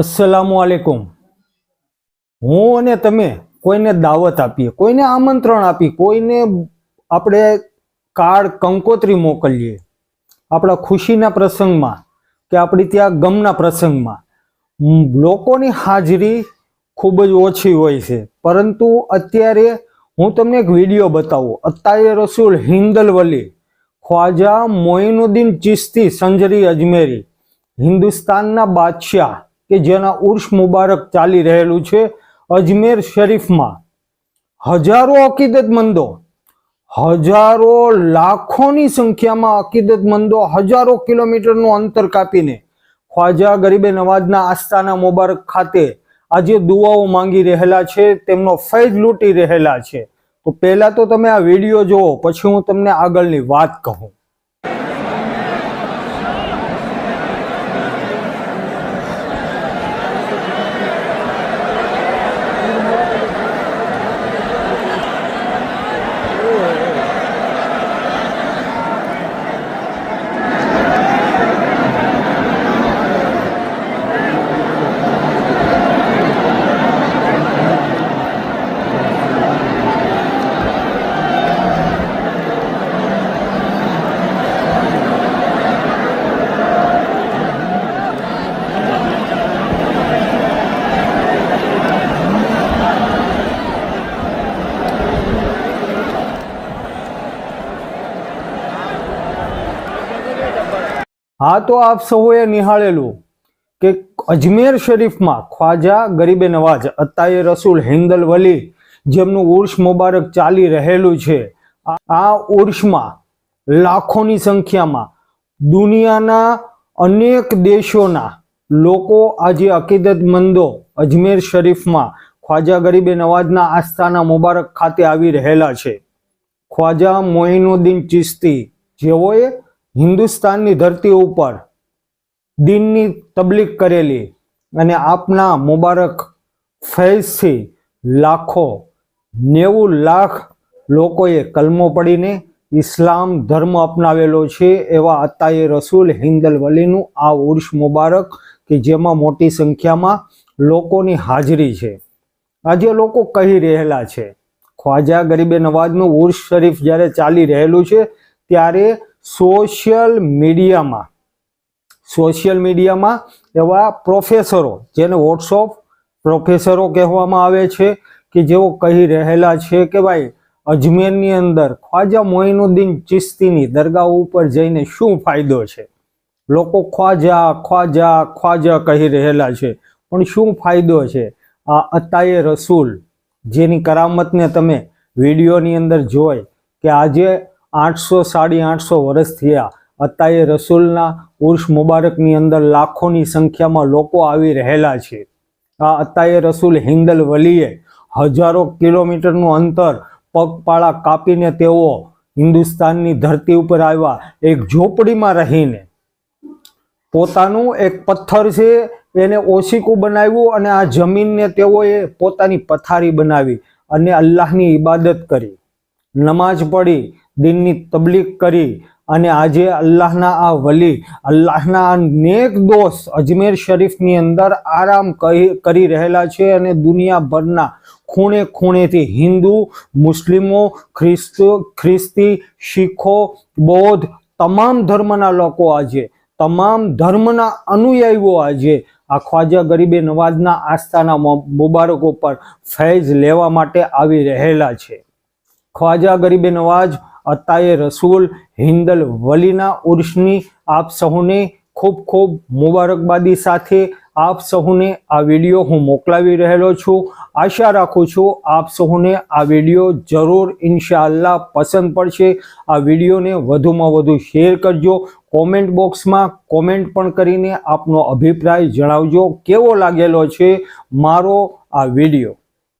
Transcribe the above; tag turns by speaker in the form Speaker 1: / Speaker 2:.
Speaker 1: અસલામુ આલેકુમ હું અને તમે કોઈને દાવત આપીએ, કોઈને આમંત્રણ આપી કોઈને આપણે કાર્ડ કંકોત્રી મોકલીએ, આપણા ખુશીના પ્રસંગમાં કે આપણી ત્યાં ગમના પ્રસંગમાં લોકોની હાજરી ખૂબ જ ઓછી હોય છે. પરંતુ અત્યારે હું તમને એક વીડિયો બતાવું. અત્યારે રસૂલ હિંદલવલી ખ્વાજા મોઇનુદ્દીન ચિશ્તી સંજરી અજમેરી, હિન્દુસ્તાનના બાદશાહ કે જેના ઉર્ષ મુબારક ચાલી રહેલું છે અજમેર શરીફમાં. હજારો અકીદતમંદો, હજારો લાખોની સંખ્યામાં અકીદતમંદો હજારો કિલોમીટરનું અંતર કાપીને ખ્વાજા ગરીબે નવાજના આસ્થાના મુબારક ખાતે આજે દુઆઓ માંગી રહેલા છે, તેમનો ફૈજ લૂંટી રહેલા છે. તો પહેલાં તો તમે આ વીડિયો જુઓ, પછી હું તમને આગળની વાત કહું. હા, તો આપ સૌએ નિહાળેલું કે અજમેર શરીફમાં ખ્વાજા ગરીબે નવાજ અત્તાએ રસૂલ હિન્દલ વલી જેમનું ઉર્ષ મુબારક ચાલી રહેલું છે, આ- આ ઉર્ષમાં લાખોની સંખ્યામાં દુનિયાના અનેક દેશોના લોકો આજે અકીદતમંદો અજમેર શરીફમાં ખ્વાજા ગરીબે નવાજના આસ્થાના મુબારક ખાતે આવી રહેલા છે. ખ્વાજા મોઇનુદ્દીન ચિશ્તી જેઓએ હિન્દુસ્તાનની ધરતી ઉપર દિનની તબલીક કરેલી અને આપના મુબારક ફૈઝથી લાખો, નેવું લાખ લોકોએ કલમો પડીને ઇસ્લામ ધર્મ અપનાવેલો છે એવા અતાએ રસૂલ હિન્દલ વલીનું આ ઉર્ષ મુબારક કે જેમાં મોટી સંખ્યામાં લોકોની હાજરી છે. આજે લોકો કહી રહેલા છે, ખ્વાજા ગરીબે નવાજનું ઉર્ષ શરીફ જ્યારે ચાલી રહેલું છે, ત્યારે સોશિયલ મીડિયામાં સોશિયલ મીડિયામાં એવા પ્રોફેસરો, જેને વોટ્સઅપ પ્રોફેસરો કહેવામાં આવે છે, કે જેઓ કહી રહેલા છે કે ભાઈ, અજમેરની અંદર ખ્વાજા મોઇનુદ્દીન ચિશ્તીની દરગાહ ઉપર જઈને શું ફાયદો છે? લોકો ખ્વાજા ખ્વાજા ખ્વાજા કહી રહેલા છે, પણ શું ફાયદો છે? આ અતાએ રસૂલ, જેની કરામતને તમે વિડીયોની અંદર જોઈ, કે આજે આઠસો સાડી આઠસો વર્ષ થયા. અત્યારે રસૂલના ઉર્ષ મુબારકની અંદર લાખોની સંખ્યામાં લોકો આવી રહેલા છે. આ અત્યારે રસૂલ હિન્દલ વલીએ હજારો કિલોમીટરનું અંતર પગપાળા કાપીને તેઓ હિન્દુસ્તાનની ધરતી ઉપર આવ્યા, એક ઝોપડીમાં રહીને. પોતાનું એક પથ્થર છે, એને ઓશીકું બનાવ્યું અને આ જમીનને તેઓએ પોતાની પથારી બનાવી અને અલ્લાહની ઈબાદત કરી. નમાઝ પડી દિનની તબલીક કરી અને આજે અલ્લાહના આ વલી, અલ્લાહના નેક દોસ્ત અજમેર શરીફની અંદર આરામ કરી રહેલા છે અને દુનિયાભરના ખૂણે ખૂણેથી હિન્દુ, મુસ્લિમો, ખ્રિસ્ત, ખ્રિસ્તી, શીખો, બૌદ્ધ, તમામ ધર્મના લોકો આજે, તમામ ધર્મના અનુયાયીઓ આજે આ ખ્વાજા ગરીબે નવાજના આસ્થાના મુબારક ઉપર ફૈઝ લેવા માટે આવી રહેલા છે. ખ્વાજા ગરીબે નવાજ અતાએ રસૂલ હિન્દલ વલીના ઉર્ષની આપ સહુને ખૂબ ખૂબ મુબારકબાદી સાથે આપ સહુને આ વીડિયો હું મોકલાવી રહેલો છું. આશા રાખું છું આપ સહુને આ વીડિયો જરૂર ઇન્શાઅલ્લાહ પસંદ પડશે. આ વિડીયોને વધુમાં વધુ શેર કરજો. કોમેન્ટ બોક્સમાં કોમેન્ટ પણ કરીને આપનો અભિપ્રાય જણાવજો. કેવો લાગેલો છે મારો આ વીડિયો?